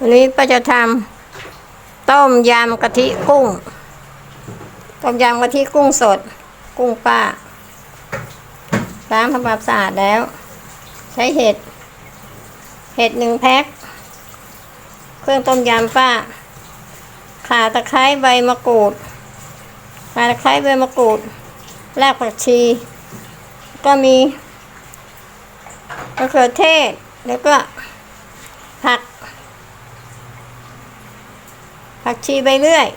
วันนี้ป้าจะทำต้มยำกะทิกุ้ง ต้มยำกะทิกุ้งสด กุ้งป้าล้างทำความสะอาดแล้ว ใช้เห็ด เห็ดหนึ่งแพ็ค เครื่องต้มยำป้า ข่าตะไคร้ใบมะกรูดข่าตะไคร้ใบมะกรูด รากผักชี ก็มีมะเขือเทศ แล้วก็ผัก ผักชีใบเลื่อย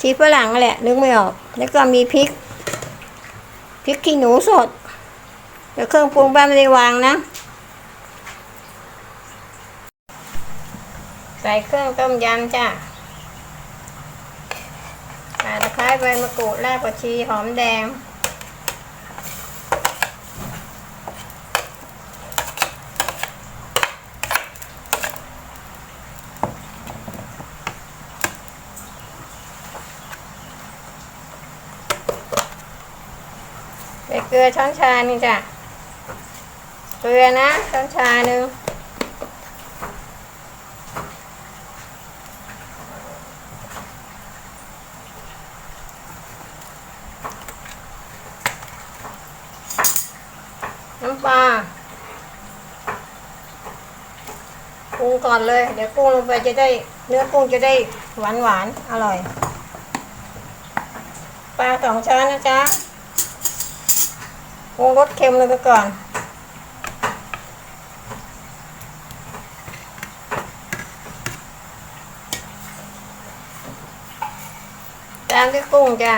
ชีฝรั่งนั่นแหละ นึกไม่ออก แล้วก็มีพริก พริกขี้หนูสดเดี๋ยวเครื่องปรุงบ้านไม่ได้วางนะ ใส่เครื่องต้มยำจ้ะข่าตะไคร้ใบมะกรูดรากผักชีหอมแดง เกลือช้อนชาหนึงจ้ะ เกลือนะ ช้อนชาหนึ่งน้ำปลาปรุงก่อนเลย เดี๋ยวกุ้งลงไปจะได้ เนื้อกุ้งจะได้หวานหวานอร่อย ปลาสองช้อนนะจ๊ะ ปรุงรสเค็มเลยไปก่อน ตามด้วยกุ้งจ้ะ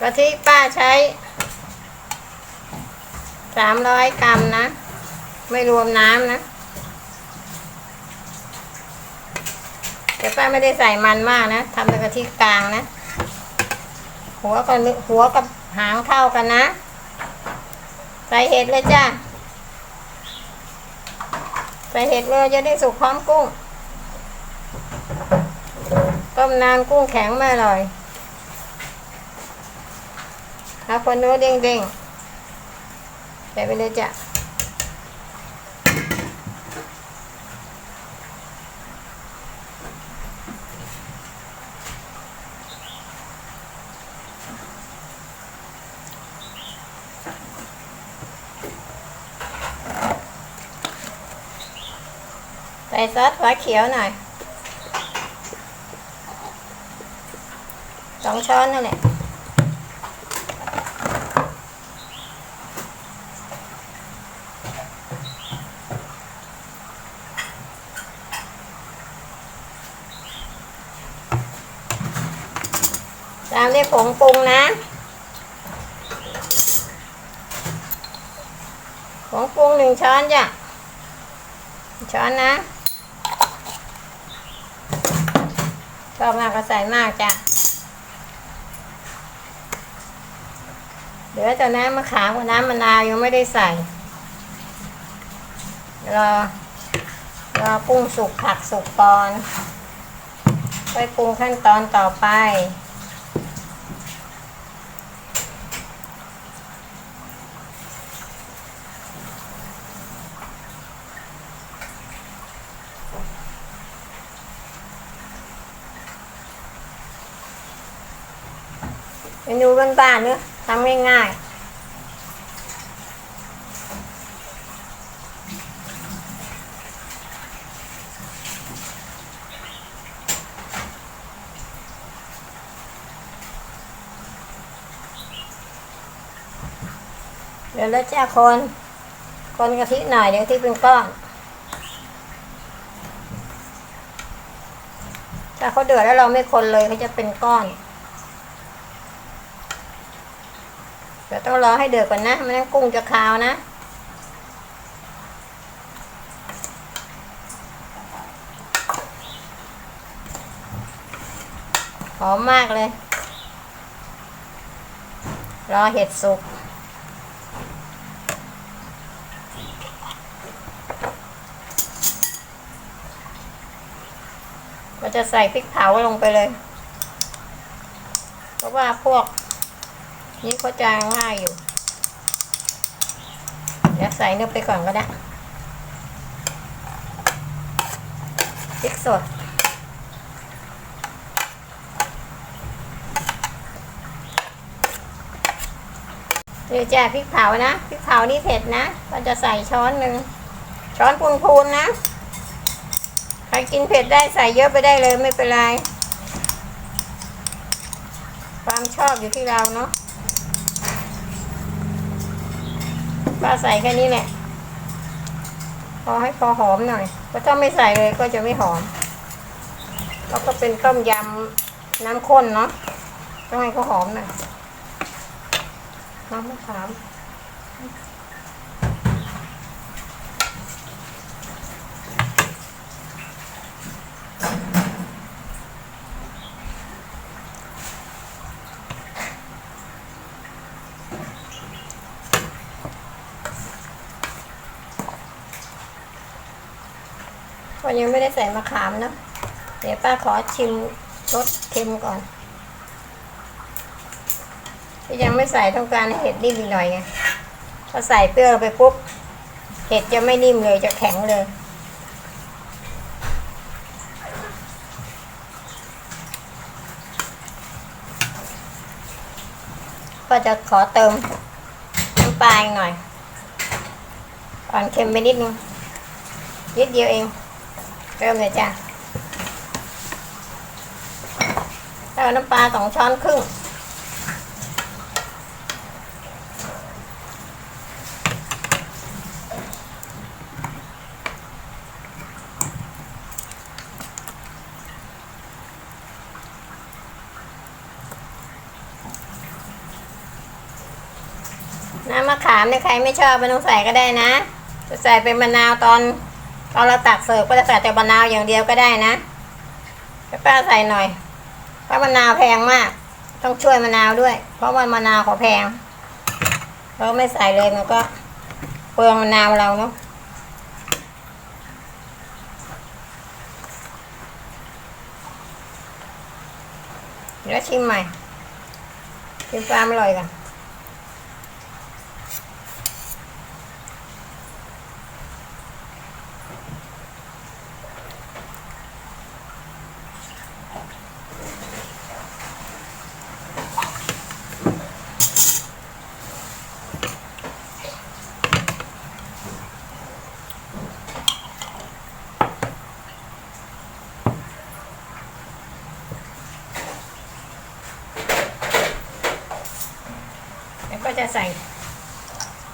กะทิป้าใช้สามร้อยกรัมนะ ไม่รวมน้ำนะ แต่ป้าไม่ได้ใส่มันมากนะทำเป็นกะทิกลางนะ หัวกับหัวกับหางเท่ากันนะ ใส่เห็ดเลยจ้าใส่เห็ดเลยจะได้สุกพร้อมกุ้งต้มนานกุ้งแข็งไม่อร่อยเอาคนเนื้อเด้งๆใส่ไปเลยจ้ะ ใส่ซอสหัวเขียวหน่อยสองช้อนนั่นแหละตามด้วยผงปรุงนะ ผงปรุงหนึ่งช้อนจ้ะช้อนนะ ชอบมากก็ใส่มากจ้ะ เดี๋ยวจะน้ำมะขามกับน้ำมะนาวยังไม่ได้ใส่ รอ รอปรุงสุกผักสุกก่อน ไปปรุงขั้นตอนต่อไป นูบ้านๆเนอะทำง่ายๆเดี๋ยวแล้วจ้คน คนกะทิหน่อยเดี๋ยวที่เป็นก้อน ถ้าเขาเดือดแล้วเราไม่คนเลยเขาจะเป็นก้อน เดี๋ยวต้องรอให้เดือดก่อนนะไม่งั้นกุ้งจะคาวนะ หอมมากเลย รอเห็ดสุกก็จะใส่พริกเผาลงไปเลย เพราะว่าพวก นี่ก็จางง่ายอยู่ เดี๋ยวใส่เนื้อไปก่อนก็ได้พริกสดเดี๋ยวจ้าพริกเผานะพริกเผานี่เผ็ดนะเราจะใส่ช้อนหนึ่งช้อนพูนๆนะ ใครกินเผ็ดได้ใส่เยอะไปได้เลยไม่เป็นไร ความชอบอยู่ที่เราเนาะ ป้าใส่แค่นี้แหละ พอให้พอหอมหน่อยเพราะถ้าไม่ใส่เลยก็จะไม่หอมแล้วก็เป็นต้มยำน้ำข้นเนาะต้องให้เขาหอมหน่อยน้ำมะขาม ยังไม่ได้ใส่มะขามนะ เดี๋ยวป้าขอชิมรสเค็มก่อน ที่ยังไม่ใส่ต้องการให้เห็ดนิ่มหน่อยไงพอใส่เปรี้ยวไปปุ๊บ เห็ดจะไม่นิ่มเลยจะแข็งเลย ก็จะขอเติมน้ำปลาอีกหน่อยอ่อนเค็มไปนิดนึงนิดเดียวเอง เริ่มเลยจ้ะแล้วน้ำปลาสองช้อนครึ่ง น้ำมะขามเนี่ยใครไม่ชอบไม่ต้องใส่ก็ได้นะ จะใส่เป็นมะนาวตอน ตอนเราตักเสิร์ฟก็จะใส่แต่มะนาวอย่างเดียวก็ได้นะป้าใส่หน่อยเพราะมะนาวแพงมาก ต้องช่วยมะนาวด้วย เพราะว่ามะนาวเขาแพงเราไม่ใส่เลยมันก็เปลืองมะนาวเราเนาะเดี๋ยวชิมใหม่ชิมความอร่อยกัน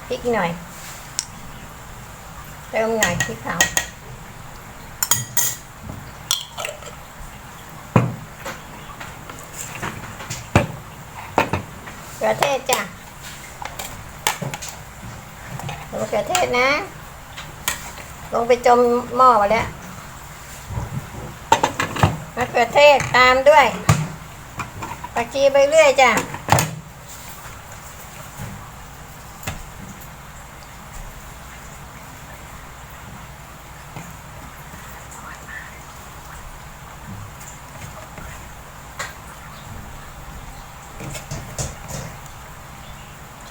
พริกหน่อย เติมหน่อยพริกเผาเกลือเทศจ้ะลงเกลือเทศนะ ลงไปจมหม้อไปแล้วมะเขือเทศตามด้วย ผักชีไปเรื่อยจ้ะ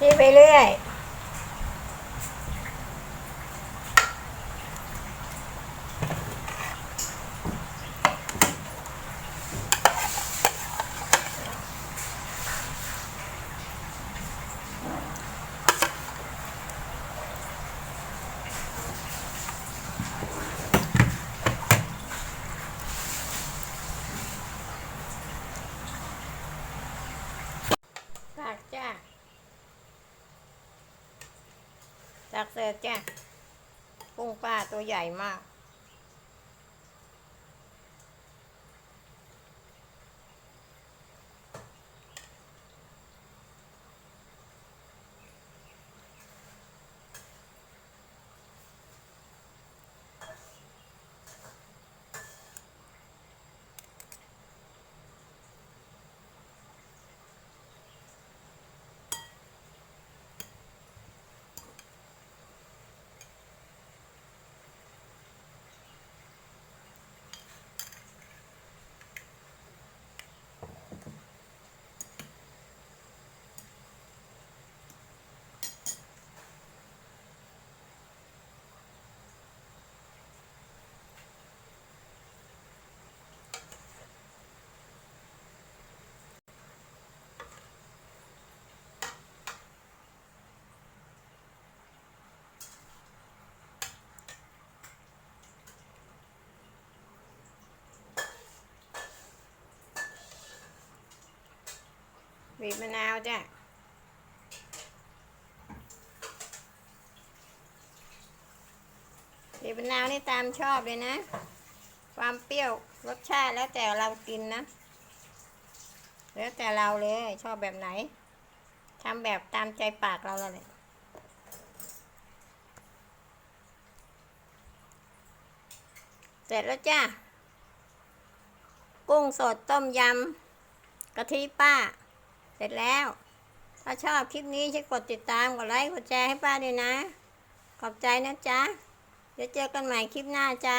ชี้ไปเรื่อย ฝากจ้า จากเสร็จจ้ะกุ้งป้าตัวใหญ่มาก บีบมะนาวจ้ะบีบมะนาวนี่ตามชอบเลยนะ ความเปรี้ยวรสชาติแล้วแต่เรากินนะ แล้วแต่เราเลยชอบแบบไหนทำแบบตามใจปากเราเลยเสร็จแล้วจ้า กุ้งสดต้มยำกะทิป้า เสร็จแล้ว ถ้าชอบคลิปนี้ช่วยกดติดตาม กดไลค์ กดแชร์ให้ป้าด้วยนะ ขอบใจนะจ๊ะ เดี๋ยวเจอกันใหม่คลิปหน้าจ้า